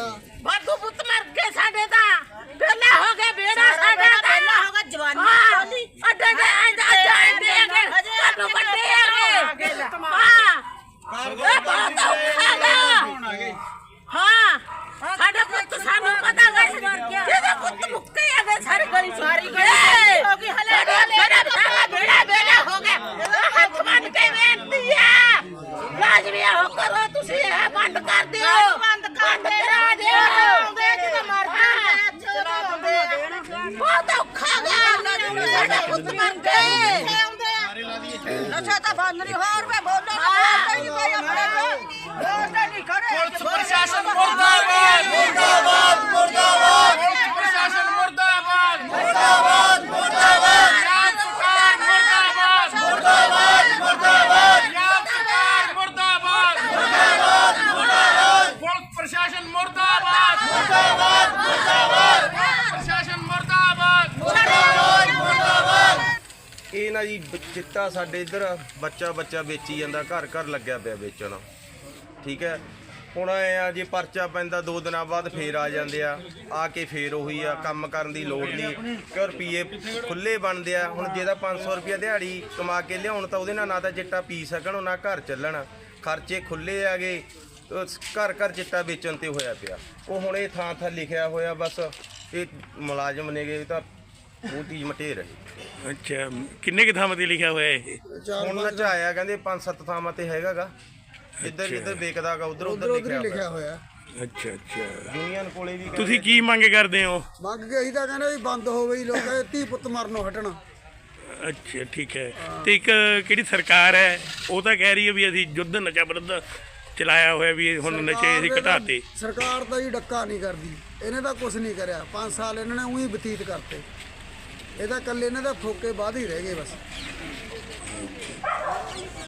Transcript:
ਕੇ ਸਾਡੇ ਤਾਂ ਪਹਿਲਾਂ ਹੋ ਗਏ ਬੇੜਾ ਸਾਡਾ ਤਾਂ ਪਹਿਲਾਂ ਹੋ ਗਿਆ ਜਵਾਨੀ ਹਾਂ ਖੋਲੀ। ਅੱਡੇ ਦੇ ਅੱਡੇ ਅੱਡੇ ਅੱਡੇ ਹਜੇ ਤੁਹਾਨੂੰ ਵੱਡੇ ਹੈਗੇ ਹਾਂ ਇਹ ਬਹੁਤ ਔਖਾ ਗਾ ਹਾਂ ਸਾਡੇ ਪੁੱਤ ਸਾਨੂੰ ਪਤਾ ਗਾ ਜਿਹਦੇ ਪੁੱਤ ਮੁੱਕੇ ਹੈਗੇ ਸਾਰੀ ਗਲੀ ਸਾਰੀ ਗਲੀ ਹੋ ਗਈ, ਹਲੇ- ਸਾਡੇ ਬੇੜਾ ਬੇੜਾ ਬੇੜਾ ਬੇੜਾ ਹੋ ਗਿਆ ਹੱਥ ਮੰਨ ਕੇ ਬੇਨਤੀ ਆ ਲਾਜ਼ਮੀ ਹੋ ਕਰੋ ਤੁਸੀਂ ਇਹ ਬੰਦ ਕਰ ਦਿਓ ਮਰ ਗਏ ਨਸ਼ਾ ਤਾਂ ਬੰਦ ਨਹੀਂ ਹੋਰ ਵੇ ਬੋਲੋ ਨਾ ਕੋਈ ਨਹੀਂ ਨਾ ਜੀ, ਬ- ਚਿੱਟਾ ਸਾਡੇ ਇੱਧਰ ਬੱਚਾ ਬੱਚਾ ਵੇਚੀ ਜਾਂਦਾ, ਘਰ ਘਰ ਲੱਗਿਆ ਪਿਆ ਵੇਚਣ। ਠੀਕ ਹੈ? ਹੁਣ ਐ ਆ, ਜੇ ਪਰਚਾ ਪੈਂਦਾ ਦੋ ਦਿਨਾਂ ਬਾਅਦ ਫੇਰ ਆ ਜਾਂਦੇ ਆ ਆ ਕੇ ਫੇਰ ਉਹੀ ਆ, ਕੰਮ ਕਰਨ ਦੀ ਲੋੜ ਨਹੀਂ। ਕਿ ਰੁਪਏ ਖੁੱਲੇ ਬਣਦੇ ਆ, ਹੁਣ ਜਿਹਦਾ 500 ਰੁਪਏ ਦਿਹਾੜੀ ਕਮਾ ਕੇ ਲਿਆਉਣ ਤਾਂ ਉਹਦੇ ਨਾਲ ਨਾ ਤਾਂ ਚਿੱਟਾ ਪੀ ਸਕਣ, ਉਹ ਨਾ ਘਰ ਚੱਲਣ। ਖਰਚੇ ਖੁੱਲੇ ਆਗੇ ਘਰ ਘਰ ਚਿੱਟਾ ਵੇਚਣ ਤੇ ਹੋਇਆ ਪਿਆ। ਉਹ ਹੁਣ ਇਹ ਥਾਂ ਥਾਂ ਲਿਖਿਆ ਹੋਇਆ ਬਸ, ਇਹ ਮੁਲਾਜ਼ਮ ਨੇਗੇ, ਇਹ ਤਾਂ ਉਹ ਚੀਜ਼ ਮਟੇਰ ਹੈ ਅੱਛਾ ਕਿੰਨੇ ਕਿ ਥਾਂ ਤੇ ਲਿਖਿਆ ਹੋਇਆ ਇਹ? ਹੁਣ ਨਚਾਇਆ ਕਹਿੰਦੇ ਪੰਜ ਸੱਤ ਥਾਵਾਂ ਤੇ ਹੈਗਾਗਾ। ਇੱਧਰ ਜਿੱਧਰ ਵੇਚਦਾਗਾ ਉਧਰ ਉਧਰ ਲਿਖਿਆ ਲਿਖਿਆ ਹੋਇਆ। ਹੋਇਆ। ਅੱਛਾ ਅੱਛਾ। ਯੂਨੀਅਨ ਕੋਲੇ ਵੀ ਤੁਸੀਂ ਕੀ ਮੰਗ ਕਰਦੇ ਹੋ? ਮੰਗ ਕੇ ਅਸੀਂ ਤਾਂ ਕਹਿੰਦੇ ਵੀ ਬੰਦ ਹੋਵੇ ਹੀ ਲੋਕ ਇਹ ਧੀ ਪੁੱਤ ਮਰਨੋਂ ਹਟਣ। ਅੱਛਾ ਠੀਕ ਹੈ। ਤੇ ਇੱਕ ਕਿਹੜੀ ਸਰਕਾਰ ਹੈ ਉਹ ਤਾਂ ਕਹਿ ਰਹੀ ਹੈ ਵੀ ਅਸੀਂ ਯੁੱਧ ਨਸ਼ਾ ਵਿਰੁੱਧ ਚਲਾਇਆ ਹੋਇਆ ਵੀ ਹੁਣ ਨਸ਼ੇ ਅਸੀਂ ਘਟਾਤੇ। ਸਰਕਾਰ ਤਾਂ ਹੀ ਡੱਕਾ ਨਹੀਂ ਕਰਦੀ। ਇਹਨੇ ਤਾਂ ਕੁਝ ਨਹੀਂ ਕਰਿਆ। 5 ਸਾਲ ਇਹਨਾਂ ਨੇ ਉਹੀ ਬਤੀਤ ਕਰਤੇ। ਇਹ ਤਾਂ ਇਕੱਲੇ ਇਹਨਾਂ ਦਾ ਫੋਕੇ ਬਾਅਦ ਹੀ ਰਹਿ ਗਏ ਬਸ।